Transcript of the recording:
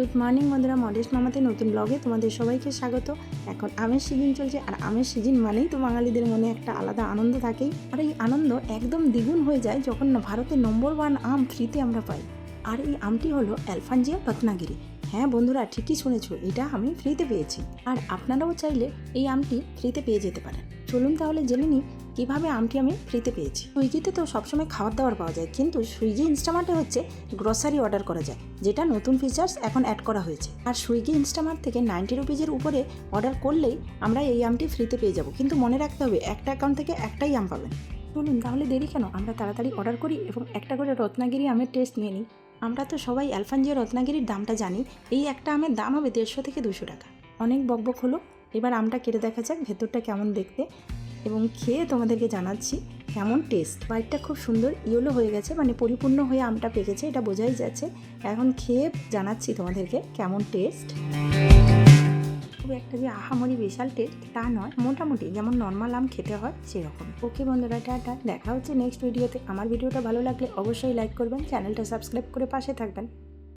Good morning বন্ধুরা modest মামাতে নতুন ব্লগে তোমাদের সবাইকে স্বাগত। এখন আমের সিজন চলছে, আর আমের সিজন মানেই তো বাঙালিদের মনে একটা আলাদা আনন্দ থাকেই। আর এই আনন্দ একদম দ্বিগুণ হয়ে যায় যখন ভারতের নম্বর ওয়ান আম ফ্রিতে আমরা পাই। আর এই আমটি হলো অ্যালফানজিয়া রত্নাগিরি। হ্যাঁ বন্ধুরা, ঠিকই শুনেছো, এটা আমি ফ্রিতে পেয়েছি। আর আপনারাও চাইলে এই আমটি ফ্রিতে পেয়ে যেতে পারেন। চলুন তাহলে জেনে নিই কীভাবে আমটি আমি ফ্রিতে পেয়েছি। সুইগিতে তো সবসময় খাবার দাবার পাওয়া যায়, কিন্তু সুইগি ইনস্টামার্টে হচ্ছে গ্রসারি অর্ডার করা যায়, যেটা নতুন ফিচার্স এখন অ্যাড করা হয়েছে। আর সুইগি ইনস্টামার্ট থেকে নাইনটি রুপিজের উপরে অর্ডার করলেই আমরা এই আমটি ফ্রিতে পেয়ে যাব, কিন্তু মনে রাখতে হবে একটা অ্যাকাউন্ট থেকে একটাই আম পাবেন। চলুন তাহলে দেরি কেন, আমরা তাড়াতাড়ি অর্ডার করি এবং একটা করে রত্নাগিরি আমের টেস্ট নিয়ে নিই। আমরা তো সবাই অ্যালফানজিও রত্নাগিরির দামটা জানি, এই একটা আমের দাম হবে দেড়শো থেকে দুশো টাকা। অনেক বকবক হলো এবার আমটা কেটে দেখা যাক ভেতরটা কেমন দেখতে। এবং খেয়ে তোমাদেরকে জানাচ্ছি কেমন টেস্ট বাইটটা খুব সুন্দর ইয়েলো হয়ে গেছে মানে পরিপূর্ণ হয়ে আমটা পেকেছে, এটা বোঝাই যাচ্ছে। এখন খেয়ে জানাচ্ছি তোমাদেরকে কেমন টেস্ট খুব একটা যে আহামরি বিশাল টেস্ট তা নয়। মোটামুটি যেমন নর্মাল আম খেতে হয়, সেরকম। ওকে বন্ধুরা, টাটা। দেখা হচ্ছে নেক্সট ভিডিওতে আমার ভিডিওটা ভালো লাগলে অবশ্যই লাইক করবেন চ্যানেলটা সাবস্ক্রাইব করে পাশে থাকবেন।